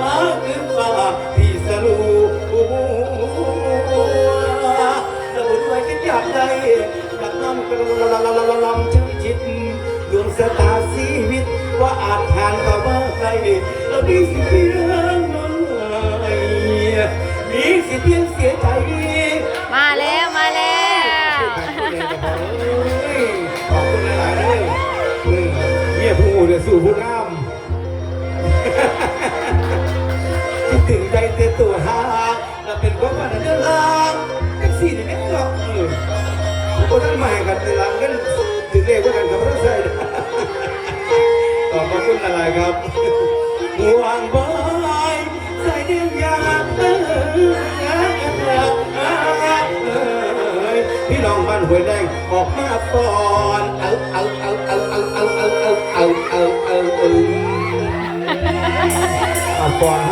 มาขึ้นฟ้าที่สลูแล้วบุญไว้คิดอยากได้อยากนำกระลำลำลำลำช่างจิตดวงสตาชีวิต ว่าอาจผ่านต่อมาไกลแล้วมีสิเพียงน้อยมีสิเพียงเสียใจ มาแล้วมาแล้วขอบคุณหลายๆเลยเมียผู้เดือสู่ผู้งา คิดถึงใจเต็มตัวหาเราเป็นความฝันเดินทางแท็กซี่นี่ไม่หรอกเออคนนั้นมากันในหลังกันถึงเลขว่ากันกับรถไฟขอบคุณหลายๆครับห่วงบอยใส่เดียวยาเออพี่น้องบ้านหวยแดงออกมาก่อนเอาเอาเอาเอาเอาเอาเอาเอาเอาเอาเอาเอาเอาก่อนเฮา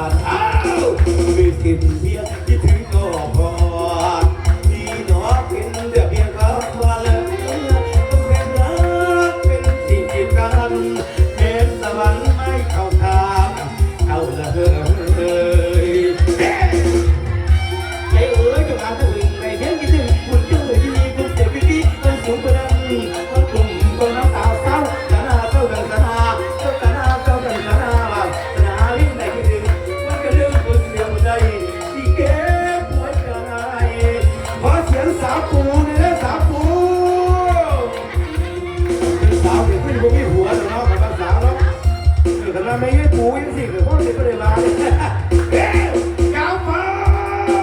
ทานอ้าวไม่กิน มาไม่ยืดหมูยืดสิหรือว่าสิบปรเลยวม